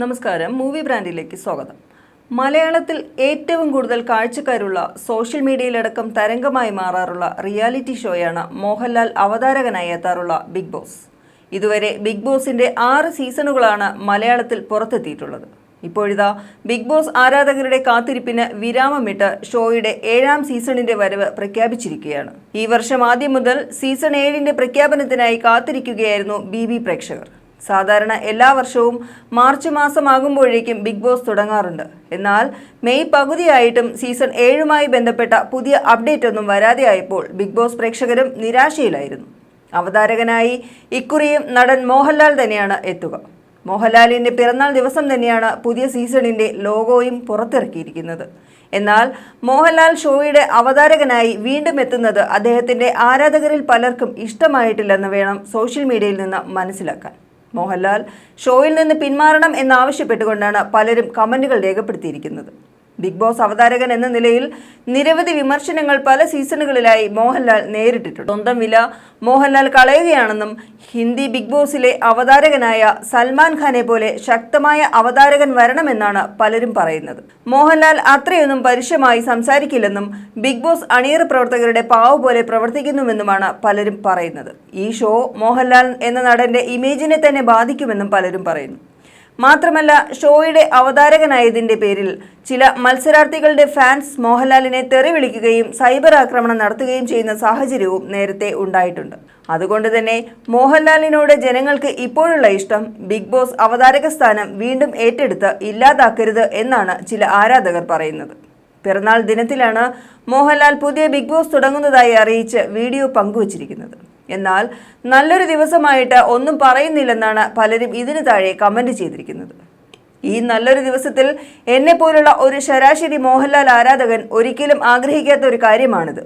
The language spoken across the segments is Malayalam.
നമസ്കാരം. മൂവി ബ്രാൻഡിലേക്ക് സ്വാഗതം. മലയാളത്തിൽ ഏറ്റവും കൂടുതൽ കാഴ്ചക്കാരുള്ള സോഷ്യൽ മീഡിയയിലടക്കം തരംഗമായി മാറാറുള്ള റിയാലിറ്റി ഷോയാണ് മോഹൻലാൽ അവതാരകനായി എത്താറുള്ള ബിഗ് ബോസ്. ഇതുവരെ ബിഗ് ബോസിന്റെ ആറ് സീസണുകളാണ് മലയാളത്തിൽ പുറത്തെത്തിയിട്ടുള്ളത്. ഇപ്പോഴിതാ ബിഗ് ബോസ് ആരാധകരുടെ കാത്തിരിപ്പിന് വിരാമമിട്ട് ഷോയുടെ ഏഴാം സീസണിന്റെ വരവ് പ്രഖ്യാപിച്ചിരിക്കുകയാണ്. ഈ വർഷം ആദ്യം മുതൽ സീസൺ ഏഴിന്റെ പ്രഖ്യാപനത്തിനായി കാത്തിരിക്കുകയായിരുന്നു ബി പ്രേക്ഷകർ. സാധാരണ എല്ലാ വർഷവും മാർച്ച് മാസമാകുമ്പോഴേക്കും ബിഗ് ബോസ് തുടങ്ങാറുണ്ട്. എന്നാൽ മെയ് പകുതിയായിട്ടും സീസൺ ഏഴുമായി ബന്ധപ്പെട്ട പുതിയ അപ്ഡേറ്റ് ഒന്നും വരാതെയായപ്പോൾ ബിഗ് ബോസ് പ്രേക്ഷകരും നിരാശയിലായിരുന്നു. അവതാരകനായി ഇക്കുറിയും നടൻ മോഹൻലാൽ തന്നെയാണ് എത്തുക. മോഹൻലാലിന്റെ പിറന്നാൾ ദിവസം തന്നെയാണ് പുതിയ സീസണിന്റെ ലോഗോയും പുറത്തിറക്കിയിരിക്കുന്നത്. എന്നാൽ മോഹൻലാൽ ഷോയുടെ അവതാരകനായി വീണ്ടും എത്തുന്നത് അദ്ദേഹത്തിന്റെ ആരാധകരിൽ പലർക്കും ഇഷ്ടമായിട്ടില്ലെന്ന് വേണം സോഷ്യൽ മീഡിയയിൽ നിന്ന് മനസ്സിലാക്കാൻ. മോഹൻലാൽ. ഷോയിൽ നിന്ന് പിന്മാറണം എന്നാവശ്യപ്പെട്ടുകൊണ്ടാണ് പലരും കമന്റുകൾ രേഖപ്പെടുത്തിയിരിക്കുന്നത്. ബിഗ് ബോസ് അവതാരകൻ എന്ന നിലയിൽ നിരവധി വിമർശനങ്ങൾ പല സീസണുകളിലായി മോഹൻലാൽ നേരിട്ടിട്ടുണ്ട്. സ്വന്തം വില മോഹൻലാൽ കളയുകയാണെന്നും ഹിന്ദി ബിഗ് ബോസിലെ അവതാരകനായ സൽമാൻ ഖാനെ പോലെ ശക്തമായ അവതാരകൻ വരണമെന്നാണ് പലരും പറയുന്നത്. മോഹൻലാൽ അത്രയൊന്നും പരുഷമായി സംസാരിക്കില്ലെന്നും ബിഗ് ബോസ് അണിയറ പ്രവർത്തകരുടെ പാവ് പോലെ പ്രവർത്തിക്കുന്നുവെന്നുമാണ് പലരും പറയുന്നത്. ഈ ഷോ മോഹൻലാൽ എന്ന നടന്റെ ഇമേജിനെ തന്നെ ബാധിക്കുമെന്നും പലരും പറയുന്നു. മാത്രമല്ല ഷോയുടെ അവതാരകനായതിന്റെ പേരിൽ ചില മത്സരാർത്ഥികളുടെ ഫാൻസ് മോഹൻലാലിനെ തെറി വിളിക്കുകയും സൈബർ ആക്രമണം നടത്തുകയും ചെയ്യുന്ന സാഹചര്യവും നേരത്തെ ഉണ്ടായിട്ടുണ്ട്. അതുകൊണ്ട് തന്നെ മോഹൻലാലിനോട് ജനങ്ങൾക്ക് ഇപ്പോഴുള്ള ഇഷ്ടം ബിഗ് ബോസ് അവതാരക സ്ഥാനം വീണ്ടും ഏറ്റെടുത്ത് ഇല്ലാതാക്കരുത് എന്നാണ് ചില ആരാധകർ പറയുന്നത്. പിറന്നാൾ ദിനത്തിലാണ് മോഹൻലാൽ പുതിയ ബിഗ് ബോസ് തുടങ്ങുന്നതായി അറിയിച്ച് വീഡിയോ പങ്കുവച്ചിരിക്കുന്നത്. എന്നാൽ നല്ലൊരു ദിവസമായിട്ട് ഒന്നും പറയുന്നില്ലെന്നാണ് പലരും ഇതിനു താഴെ കമന്റ് ചെയ്തിരിക്കുന്നത്. ഈ നല്ലൊരു ദിവസത്തിൽ എന്നെ പോലുള്ള ഒരു ശരാശരി മോഹൻലാൽ ആരാധകൻ ഒരിക്കലും ആഗ്രഹിക്കാത്ത ഒരു കാര്യമാണിത്.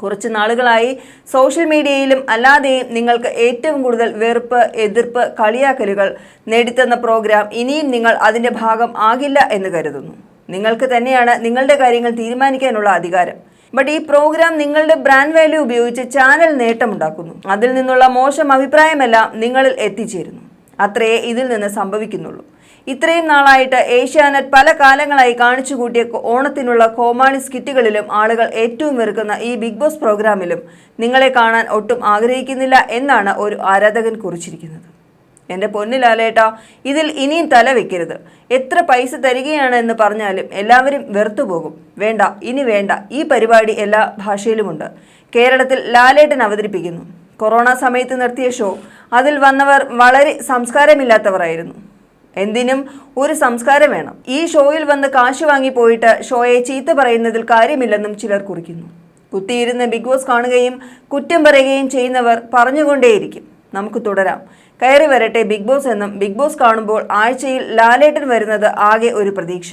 കുറച്ച് നാളുകളായി സോഷ്യൽ മീഡിയയിലും അല്ലാതെയും നിങ്ങൾക്ക് ഏറ്റവും കൂടുതൽ വെറുപ്പ് എതിർപ്പ് കളിയാക്കലുകൾ നേടിത്തന്ന പ്രോഗ്രാം ഇനിയും നിങ്ങൾ അതിന്റെ ഭാഗം ആകില്ല എന്ന് കരുതുന്നു. നിങ്ങൾക്ക് തന്നെയാണ് നിങ്ങളുടെ കാര്യങ്ങൾ തീരുമാനിക്കാനുള്ള അധികാരം. ബട്ട് ഈ പ്രോഗ്രാം നിങ്ങളുടെ ബ്രാൻഡ് വാല്യൂ ഉപയോഗിച്ച് ചാനൽ നേട്ടമുണ്ടാക്കുന്നു. അതിൽ നിന്നുള്ള മോശം അഭിപ്രായമെല്ലാം നിങ്ങളിൽ എത്തിച്ചേരുന്നു. അത്രയേ ഇതിൽ നിന്ന് സംഭവിക്കുന്നുള്ളൂ. ഇത്രയും നാളായിട്ട് ഏഷ്യാനെറ്റ് പല കാലങ്ങളായി കാണിച്ചു കൂട്ടിയ ഓണത്തിനുള്ള കോമാളി സ്കിറ്റുകളിലും ആളുകൾ ഏറ്റവും വെറുക്കുന്ന ഈ ബിഗ് ബോസ് പ്രോഗ്രാമിലും നിങ്ങളെ കാണാൻ ഒട്ടും ആഗ്രഹിക്കുന്നില്ല എന്നാണ് ഒരു ആരാധകൻ കുറിച്ചിരിക്കുന്നത്. എന്റെ പൊന്നിലാലേട്ടാ ഇതിൽ ഇനിയും തല വെക്കരുത്. എത്ര പൈസ തരികയാണ് എന്ന് പറഞ്ഞാലും എല്ലാവരും വെറുത്തുപോകും വേണ്ട ഇനി വേണ്ട. ഈ പരിപാടി എല്ലാ ഭാഷയിലുമുണ്ട്. കേരളത്തിൽ ലാലേട്ടൻ അവതരിപ്പിക്കുന്നു. കൊറോണ സമയത്ത് നിർത്തിയ ഷോ അതിൽ വന്നവർ വളരെ സംസ്കാരമില്ലാത്തവരായിരുന്നു. എന്തിനും ഒരു സംസ്കാരം വേണം. ഈ ഷോയിൽ വന്ന് കാശ് വാങ്ങി പോയിട്ട് ഷോയെ ചീത്ത പറയുന്നതിൽ കാര്യമില്ലെന്നും ചിലർ കുറിക്കുന്നു. കുത്തിയിരുന്ന് ബിഗ് ബോസ് കാണുകയും കുറ്റം പറയുകയും ചെയ്യുന്നവർ പറഞ്ഞുകൊണ്ടേയിരിക്കും. നമുക്ക് തുടരാം. കയറി വരട്ടെ ബിഗ് ബോസ് എന്നും ബിഗ് ബോസ് കാണുമ്പോൾ ആഴ്ചയിൽ ലാലേട്ടൻ വരുന്നത് ആകെ ഒരു പ്രതീക്ഷ.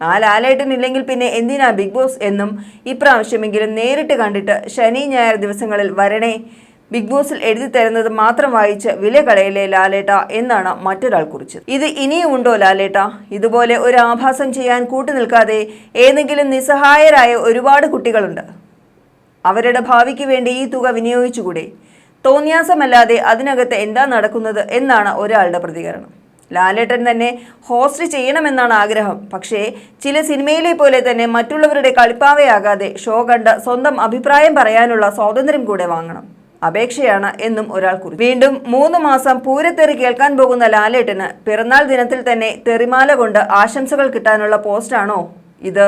ആ ലാലേട്ടൻ ഇല്ലെങ്കിൽ പിന്നെ എന്തിനാ ബിഗ് ബോസ് എന്നും ഇപ്രാവശ്യമെങ്കിലും നേരിട്ട് കണ്ടിട്ട് ശനി ഞായർ ദിവസങ്ങളിൽ വരണേ? ബിഗ് ബോസിൽ എഴുതി തരുന്നത് മാത്രം വായിച്ച് വില കളയിലെ ലാലേട്ട എന്നാണ് മറ്റൊരാൾ കുറിച്ചത്. ഇത് ഇനിയും ഉണ്ടോ ലാലേട്ട? ഇതുപോലെ ഒരു ആഭാസം ചെയ്യാൻ കൂട്ടുനിൽക്കാതെ ഏതെങ്കിലും നിസ്സഹായരായ ഒരുപാട് കുട്ടികളുണ്ട്. അവരുടെ ഭാവിക്ക് വേണ്ടി ഈ തുക വിനിയോഗിച്ചുകൂടെ? തോന്നിയാസമല്ലാതെ അതിനകത്ത് എന്താ നടക്കുന്നത് എന്നാണ് ഒരാളുടെ പ്രതികരണം. ലാലേട്ടൻ തന്നെ ഹോസ്റ്റ് ചെയ്യണമെന്നാണ് ആഗ്രഹം. പക്ഷേ ചില സിനിമയിലെ പോലെ തന്നെ മറ്റുള്ളവരുടെ കളിപ്പാവയാകാതെ ഷോ കണ്ട് സ്വന്തം അഭിപ്രായം പറയാനുള്ള സ്വാതന്ത്ര്യം കൂടെ വാങ്ങണം. അപേക്ഷയാണ് എന്നും ഒരാൾ കുറിച്ചു. വീണ്ടും മൂന്ന് മാസം പൂരത്തെറി കേൾക്കാൻ പോകുന്ന ലാലേട്ടന് പിറന്നാൾ ദിനത്തിൽ തന്നെ തെറിമാല കൊണ്ട് ആശംസകൾ കിട്ടാനുള്ള പോസ്റ്റാണോ ഇത്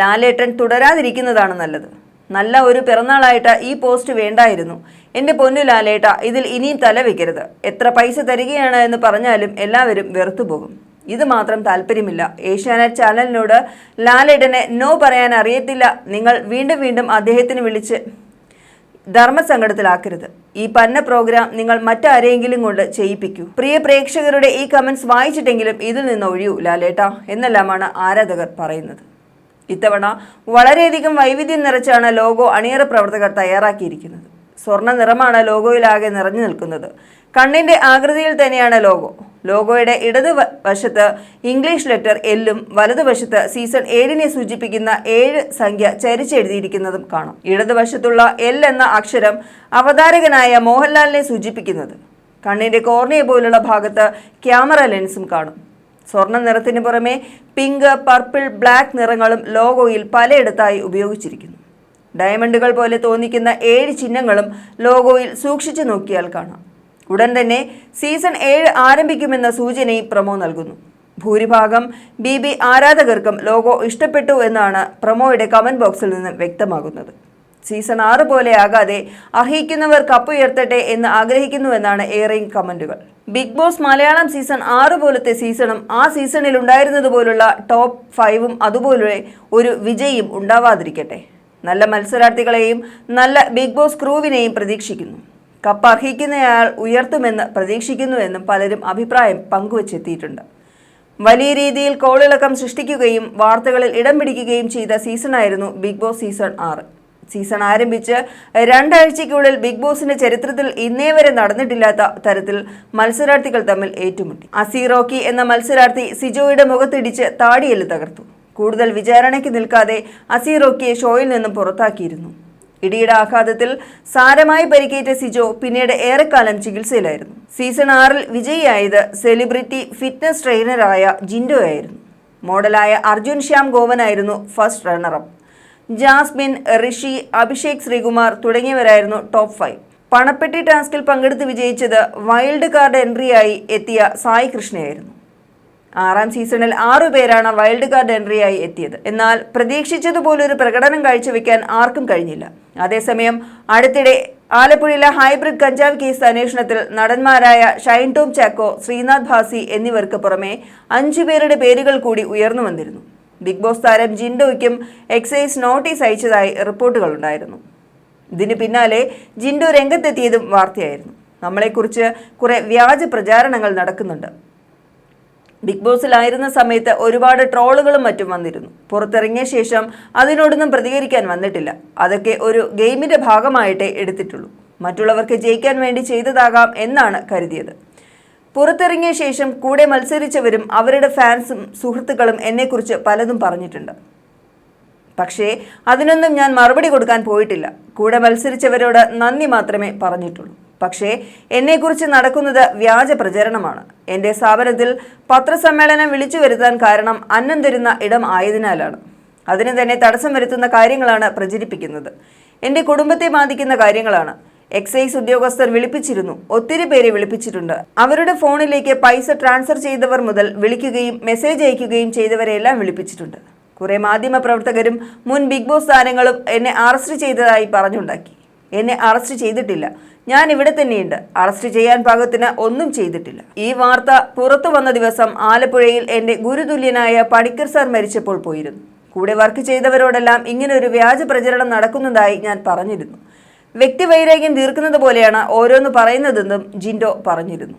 ലാലേട്ടൻ തുടരാതിരിക്കുന്നതാണ് നല്ലത്. നല്ല ഒരു പിറന്നാളായിട്ട് ഈ പോസ്റ്റ് വേണ്ടായിരുന്നു. എന്റെ പൊന്നു ലാലേട്ട ഇതിൽ ഇനിയും തല വെക്കരുത്. എത്ര പൈസ തരികയാണ് എന്ന് പറഞ്ഞാലും എല്ലാവരും വെറുത്തുപോകും ഇത് മാത്രം താല്പര്യമില്ല. ഏഷ്യാനെറ്റ് ചാനലിനോട് ലാലേട്ടനെ നോ പറയാൻ അറിയത്തില്ല. നിങ്ങൾ വീണ്ടും വീണ്ടും അദ്ദേഹത്തിന് വിളിച്ച് ധർമ്മസങ്കടത്തിലാക്കരുത്. ഈ പന്ന പ്രോഗ്രാം നിങ്ങൾ മറ്റാരെങ്കിലും കൊണ്ട് ചെയ്യിപ്പിക്കൂ. പ്രിയ പ്രേക്ഷകരുടെ ഈ കമന്റ്സ് വായിച്ചിട്ടെങ്കിലും ഇതിൽ നിന്ന് ഒഴിയൂ ലാലേട്ട എന്നെല്ലാമാണ് ആരാധകർ പറയുന്നത്. ഇത്തവണ വളരെയധികം വൈവിധ്യം നിറച്ചാണ് ലോഗോ അണിയറ പ്രവർത്തകർ തയ്യാറാക്കിയിരിക്കുന്നത്. സ്വർണ നിറമാണ് ലോഗോയിലാകെ നിറഞ്ഞു നിൽക്കുന്നത്. കണ്ണിന്റെ ആകൃതിയിൽ തന്നെയാണ് ലോഗോ. ലോഗോയുടെ ഇടത് വശത്ത് ഇംഗ്ലീഷ് ലെറ്റർ എല്ലും വലതുവശത്ത് സീസൺ ഏഴിനെ സൂചിപ്പിക്കുന്ന ഏഴ് സംഖ്യ ചരിച്ചെഴുതിയിരിക്കുന്നതും കാണാം. ഇടതുവശത്തുള്ള എൽ എന്ന അക്ഷരം അവതാരകനായ മോഹൻലാലിനെ സൂചിപ്പിക്കുന്നത്. കണ്ണിന്റെ കോർണിയ പോലുള്ള ഭാഗത്ത് ക്യാമറ ലെൻസും കാണും. സ്വർണ നിറത്തിന് പുറമെ പിങ്ക് പർപ്പിൾ ബ്ലാക്ക് നിറങ്ങളും ലോഗോയിൽ പലയിടത്തായി ഉപയോഗിച്ചിരിക്കുന്നു. ഡയമണ്ടുകൾ പോലെ തോന്നിക്കുന്ന ഏഴ് ചിഹ്നങ്ങളും ലോഗോയിൽ സൂക്ഷിച്ചു നോക്കിയാൽ കാണാം. ഉടൻ തന്നെ സീസൺ ഏഴ് ആരംഭിക്കുമെന്ന സൂചനയും പ്രമോ നൽകുന്നു. ഭൂരിഭാഗം ബി ബി ആരാധകർക്കും ലോഗോ ഇഷ്ടപ്പെട്ടു എന്നാണ് പ്രമോയുടെ കമന്റ് ബോക്സിൽ നിന്ന് വ്യക്തമാകുന്നത്. സീസൺ ആറ് പോലെയാകാതെ അർഹിക്കുന്നവർ കപ്പുയർത്തട്ടെ എന്ന് ആഗ്രഹിക്കുന്നുവെന്നാണ് ഏറെയും കമന്റുകൾ. ബിഗ് ബോസ് മലയാളം സീസൺ ആറ് പോലത്തെ സീസണും ആ സീസണിൽ ഉണ്ടായിരുന്നതുപോലുള്ള ടോപ്പ് ഫൈവും അതുപോലെ ഒരു വിജയും ഉണ്ടാവാതിരിക്കട്ടെ. നല്ല മത്സരാർത്ഥികളെയും നല്ല ബിഗ് ബോസ് ക്രൂവിനെയും പ്രതീക്ഷിക്കുന്നു. കപ്പ് അർഹിക്കുന്നയാൾ ഉയർത്തുമെന്ന് പ്രതീക്ഷിക്കുന്നുവെന്നും പലരും അഭിപ്രായം പങ്കുവച്ചെത്തിയിട്ടുണ്ട്. വലിയ രീതിയിൽ കോളിളക്കം സൃഷ്ടിക്കുകയും വാർത്തകളിൽ ഇടം പിടിക്കുകയും ചെയ്ത സീസണായിരുന്നു ബിഗ് ബോസ് സീസൺ ആറ്. സീസൺ ആരംഭിച്ച് രണ്ടാഴ്ചയ്ക്കുള്ളിൽ ബിഗ് ബോസിന്റെ ചരിത്രത്തിൽ ഇന്നേ വരെ നടന്നിട്ടില്ലാത്ത തരത്തിൽ മത്സരാർത്ഥികൾ തമ്മിൽ ഏറ്റുമുട്ടി. അസീറോക്കി എന്ന മത്സരാർത്ഥി സിജോയുടെ മുഖത്തിടിച്ച് താടിയെല്ല് തകർത്തു. കൂടുതൽ വിചാരണയ്ക്ക് നിൽക്കാതെ അസീറോക്കിയെ ഷോയിൽ നിന്നും പുറത്താക്കിയിരുന്നു. ഇടിയുടെ ആഘാതത്തിൽ സാരമായി പരിക്കേറ്റ സിജോ പിന്നീട് ഏറെക്കാലം ചികിത്സയിലായിരുന്നു. സീസൺ ആറിൽ വിജയിയായത് സെലിബ്രിറ്റി ഫിറ്റ്നസ് ട്രെയിനറായ ജിൻഡോയായിരുന്നു. മോഡലായ Arjun Shyam ഗോവനായിരുന്നു first runner up. Jasmin Rishi Abhishek Sreekumar തുടങ്ങിയവരായിരുന്നു top five പണപ്പെട്ടി ടാസ്കിൽ പങ്കെടുത്ത് വിജയിച്ചത് വൈൽഡ് കാർഡ് എൻട്രിയായി എത്തിയ സായി കൃഷ്ണയായിരുന്നു. ആറാം സീസണിൽ ആറു പേരാണ് വൈൽഡ് കാർഡ് എൻട്രിയായി എത്തിയത്. എന്നാൽ പ്രതീക്ഷിച്ചതുപോലൊരു പ്രകടനം കാഴ്ചവെക്കാൻ ആർക്കും കഴിഞ്ഞില്ല. അതേസമയം അടുത്തിടെ ആലപ്പുഴയിലെ ഹൈബ്രിഡ് കഞ്ചാവ് കേസ് അന്വേഷണത്തിൽ നടന്മാരായ ഷൈൻ ടോം ചാക്കോ ശ്രീനാഥ് ഭാസി എന്നിവർക്ക് പുറമെ അഞ്ചു പേരുടെ പേരുകൾ കൂടി ഉയർന്നു വന്നിരുന്നു. ബിഗ് ബോസ് താരം ജിൻഡോയ്ക്കും എക്സൈസ് നോട്ടീസ് അയച്ചതായി റിപ്പോർട്ടുകളുണ്ടായിരുന്നു ഇതിന് പിന്നാലെ ജിൻഡോ രംഗത്തെത്തിയതും വാർത്തയായിരുന്നു. നമ്മളെക്കുറിച്ച് കുറെ വ്യാജ പ്രചാരണങ്ങൾ നടക്കുന്നുണ്ട്. ബിഗ് ബോസിലായിരുന്ന സമയത്ത് ഒരുപാട് ട്രോളുകളും മറ്റും വന്നിരുന്നു. പുറത്തിറങ്ങിയ ശേഷം അതിനോടൊന്നും പ്രതികരിക്കാൻ വന്നിട്ടില്ല. അതൊക്കെ ഒരു ഗെയിമിന്റെ ഭാഗമായിട്ടേ എടുത്തിട്ടുള്ളൂ. മറ്റുള്ളവർക്ക് ജയിക്കാൻ വേണ്ടി ചെയ്തതാകാം എന്നാണ് കരുതിയത്. പുറത്തിറങ്ങിയ ശേഷം കൂടെ മത്സരിച്ചവരും അവരുടെ ഫാൻസും സുഹൃത്തുക്കളും എന്നെക്കുറിച്ച് പലതും പറഞ്ഞിട്ടുണ്ട്. പക്ഷേ അതിനൊന്നും ഞാൻ മറുപടി കൊടുക്കാൻ പോയിട്ടില്ല. കൂടെ മത്സരിച്ചവരോട് നന്ദി മാത്രമേ പറഞ്ഞിട്ടുള്ളൂ. പക്ഷേ എന്നെക്കുറിച്ച് നടക്കുന്നത് വ്യാജ പ്രചരണമാണ്. എന്റെ സ്ഥാപനത്തിൽ പത്രസമ്മേളനം വിളിച്ചു വരുത്താൻ കാരണം അന്നം തരുന്ന ഇടം ആയതിനാലാണ്. അതിന് തന്നെ തടസ്സം വരുത്തുന്ന കാര്യങ്ങളാണ് പ്രചരിപ്പിക്കുന്നത്. എന്റെ കുടുംബത്തെ ബാധിക്കുന്ന കാര്യങ്ങളാണ്. എക്സൈസ് ഉദ്യോഗസ്ഥർ വിളിപ്പിച്ചിരുന്നു. ഒത്തിരി പേരെ വിളിപ്പിച്ചിട്ടുണ്ട്. അവരുടെ ഫോണിലേക്ക് പൈസ ട്രാൻസ്ഫർ ചെയ്തവർ മുതൽ വിളിക്കുകയും മെസ്സേജ് അയക്കുകയും ചെയ്തവരെയെല്ലാം വിളിപ്പിച്ചിട്ടുണ്ട്. കുറേ മാധ്യമ പ്രവർത്തകരും മുൻ ബിഗ് ബോസ് താരങ്ങളും എന്നെ അറസ്റ്റ് ചെയ്തതായി പറഞ്ഞുണ്ടാക്കി. എന്നെ അറസ്റ്റ് ചെയ്തിട്ടില്ല. ഞാൻ ഇവിടെ തന്നെയുണ്ട്. അറസ്റ്റ് ചെയ്യാൻ പാകത്തിന് ഒന്നും ചെയ്തിട്ടില്ല. ഈ വാർത്ത പുറത്തു വന്ന ദിവസം ആലപ്പുഴയിൽ എന്റെ ഗുരുതുല്യനായ പണിക്കർ സാർ മരിച്ചപ്പോൾ പോയിരുന്നു. കൂടെ വർക്ക് ചെയ്തവരോടെല്ലാം ഇങ്ങനെ ഒരു വ്യാജ പ്രചരണം നടക്കുന്നതായി ഞാൻ പറഞ്ഞിരുന്നു. വ്യക്തിവൈരാഗ്യം തീർക്കുന്നത് പോലെയാണ് ഓരോന്ന് പറയുന്നതെന്നും ജിൻഡോ പറഞ്ഞിരുന്നു.